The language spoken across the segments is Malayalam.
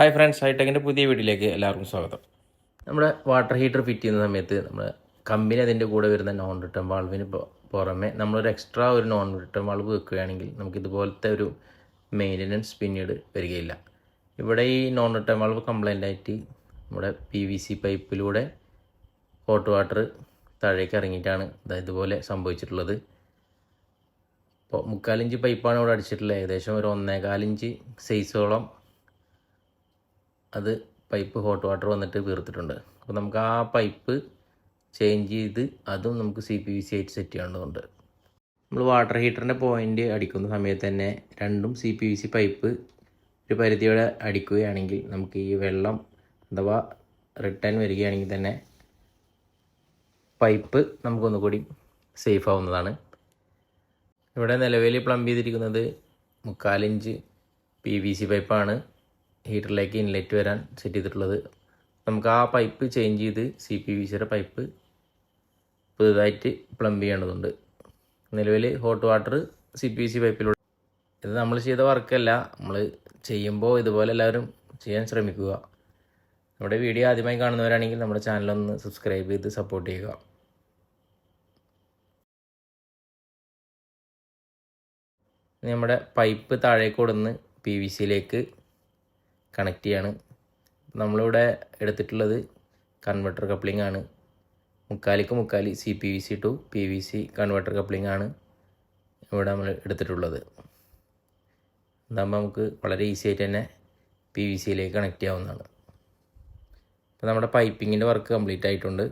ഹായ് ഫ്രണ്ട്സ് ഹൈടെക്കിന്റെ പുതിയ വീട്ടിലേക്ക് എല്ലാവർക്കും സ്വാഗതം. നമ്മുടെ വാട്ടർ ഹീറ്റർ ഫിറ്റ് ചെയ്യുന്ന സമയത്ത് നമ്മൾ കമ്പനി അതിന്റെ കൂടെ വരുന്ന നോൺ റിട്ടേൺ വാൾവിന് പുറമെ നമ്മളൊരു എക്സ്ട്രാ ഒരു നോൺ റിട്ടേൺ വാൾവ് വെക്കുകയാണെങ്കിൽ നമുക്ക് ഇതുപോലത്തെ ഒരു മെയിന്റനൻസ് പിന്നീട് വരികയില്ല. ഇവിടെ ഈ നോൺ റിട്ടേൺ വാൾവ് കംപ്ലൈന്റ് ആയിട്ട് നമ്മുടെ പി വി സി പൈപ്പിലൂടെ ഹോട്ട് വാട്ടർ താഴേക്ക് ഇറങ്ങിയിട്ടാണ് ഇതുപോലെ സംഭവിച്ചിട്ടുള്ളത്. ഇപ്പോൾ മുക്കാലിഞ്ച് പൈപ്പാണ് ഇവിടെ അടിച്ചിട്ടുള്ളത്. ഏകദേശം ഒരു ഒന്നേകാലിഞ്ച് സൈസോളം അത് പൈപ്പ് ഹോട്ട് വാട്ടർ വന്നിട്ട് വീർത്തിട്ടുണ്ട്. അപ്പോൾ നമുക്ക് ആ പൈപ്പ് ചേഞ്ച് ചെയ്ത് അതും നമുക്ക് സി പി വി സി ആയിട്ട് സെറ്റ് ചെയ്യേണ്ടതുണ്ട്. നമ്മൾ വാട്ടർ ഹീറ്ററിന്റെ പോയിന്റ് അടിക്കുന്ന സമയത്ത് തന്നെ രണ്ടും C P V C pipe ഒരു പരിധിയോടെ അടിക്കുകയാണെങ്കിൽ നമുക്ക് ഈ വെള്ളം അഥവാ റിട്ടേൺ വരികയാണെങ്കിൽ തന്നെ പൈപ്പ് നമുക്കൊന്നുകൂടി സേഫ് ആവുന്നതാണ്. ഇവിടെ നിലവിൽ പ്ലംബ് ചെയ്തിരിക്കുന്നത് മുക്കാലിഞ്ച് പി വി സി പൈപ്പാണ് ഹീറ്ററിലേക്ക് ഇൻലെറ്റ് വരാൻ സെറ്റ് ചെയ്തിട്ടുള്ളത്. നമുക്ക് ആ പൈപ്പ് ചേഞ്ച് ചെയ്ത് സി പി വി സിയുടെ പൈപ്പ് പുതുതായിട്ട് പ്ലംബ് ചെയ്യേണ്ടതുണ്ട് നിലവിൽ hot water C P C പൈപ്പിലൂടെ ഇത് നമ്മൾ ചെയ്ത വർക്കല്ല നമ്മൾ ചെയ്യുമ്പോൾ ഇതുപോലെ എല്ലാവരും ചെയ്യാൻ ശ്രമിക്കുക. നമ്മുടെ വീഡിയോ ആദ്യമായി കാണുന്നവരാണെങ്കിൽ നമ്മുടെ ചാനലൊന്ന് സബ്സ്ക്രൈബ് ചെയ്ത് സപ്പോർട്ട് ചെയ്യുക. നമ്മുടെ പൈപ്പ് താഴേക്ക് കൊടുന്ന് പി വി സിയിലേക്ക് കണക്ട് ചെയ്യാണ്. നമ്മളിവിടെ എടുത്തിട്ടുള്ളത് കൺവെർട്ടർ കപ്ലിംഗ് ആണ്. മുക്കാലിക്ക് മുക്കാലി C P V C to P V C converter coupling ആണ് ഇവിടെ നമ്മൾ എടുത്തിട്ടുള്ളത്. ഇതാകുമ്പോൾ നമുക്ക് വളരെ ഈസി ആയിട്ട് തന്നെ പി വി സിയിലേക്ക് കണക്ട് ചെയ്യാവുന്നതാണ്. അപ്പോൾ നമ്മുടെ പൈപ്പിങ്ങിന്റെ വർക്ക് കംപ്ലീറ്റ് ആയിട്ടുണ്ട്.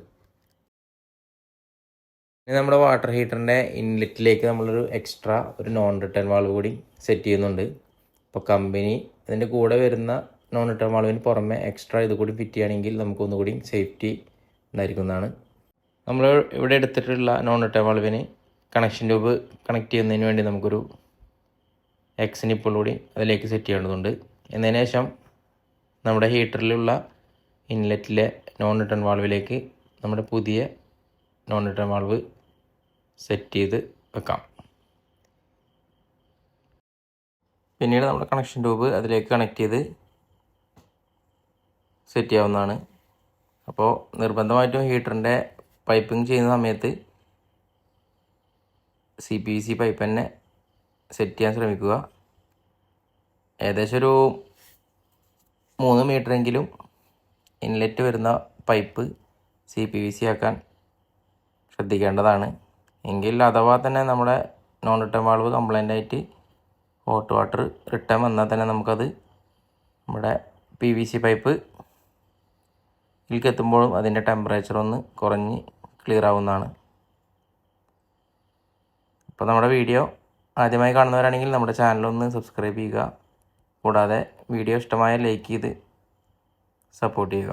ഇനി നമ്മുടെ വാട്ടർ ഹീറ്ററിന്റെ ഇൻലെറ്റിലേക്ക് നമ്മളൊരു എക്സ്ട്രാ ഒരു നോൺ റിട്ടേൺ വാൾവ് കൂടി സെറ്റ് ചെയ്യുന്നുണ്ട്. അപ്പോൾ കമ്പനി അതിന്റെ കൂടെ വരുന്ന നോൺ റിട്ടേൺ വാളുവിന് പുറമെ എക്സ്ട്രാ ഇത് കൂടി ഫിറ്റ് ചെയ്യുകയാണെങ്കിൽ നമുക്കൊന്നുകൂടി സേഫ്റ്റി ഉണ്ടായിരിക്കുന്നതാണ് നമ്മൾ ഇവിടെ എടുത്തിട്ടുള്ള നോൺ റിട്ടേൺ വാളുവിന് കണക്ഷൻ ട്യൂബ് കണക്ട് ചെയ്യുന്നതിന് വേണ്ടി നമുക്കൊരു എക്സ് ഇപ്പോൾ കൂടി അതിലേക്ക് സെറ്റ് ചെയ്യേണ്ടതുണ്ട്. എന്നതിന് ശേഷം നമ്മുടെ ഹീറ്ററിലുള്ള ഇൻലെറ്റിലെ നോൺ റിട്ടേൺ വാൾവിലേക്ക് നമ്മുടെ പുതിയ നോൺ റിട്ടേൺ വാൾവ് സെറ്റ് ചെയ്ത് വെക്കാം. പിന്നീട് നമ്മുടെ കണക്ഷൻ ട്യൂബ് അതിലേക്ക് കണക്ട് ചെയ്ത് സെറ്റ് ചെയ്യാവുന്നതാണ്. അപ്പോൾ നിർബന്ധമായിട്ടും ഹീറ്ററിന്റെ പൈപ്പിംഗ് ചെയ്യുന്ന സമയത്ത് C P V C pipe തന്നെ സെറ്റ് ചെയ്യാൻ ശ്രമിക്കുക. ഏകദേശം ഒരു മൂന്ന് മീറ്ററെങ്കിലും ഇൻലെറ്റ് വരുന്ന pipe C P V C ആക്കാൻ ശ്രദ്ധിക്കേണ്ടതാണ്. എങ്കിൽ അഥവാ തന്നെ നമ്മുടെ നോൺ റിട്ടേൺ വാൾവ് കംപ്ലൈന്റ് ആയിട്ട് ഹോട്ട് വാട്ടർ റിട്ടേൺ വന്നാൽ തന്നെ നമുക്കത് നമ്മുടെ പി വി സി പൈപ്പ് ഇതിലേക്കെത്തുമ്പോഴും അതിന്റെ ടെമ്പറേച്ചർ ഒന്ന് കുറഞ്ഞ് ക്ലിയർ ആവുന്നതാണ്. അപ്പോൾ നമ്മുടെ വീഡിയോ ആദ്യമായി കാണുന്നവരാണെങ്കിൽ നമ്മുടെ ചാനലൊന്ന് സബ്സ്ക്രൈബ് ചെയ്യുക. കൂടാതെ വീഡിയോ ഇഷ്ടമായ ലൈക്ക് ചെയ്ത് സപ്പോർട്ട് ചെയ്യുക.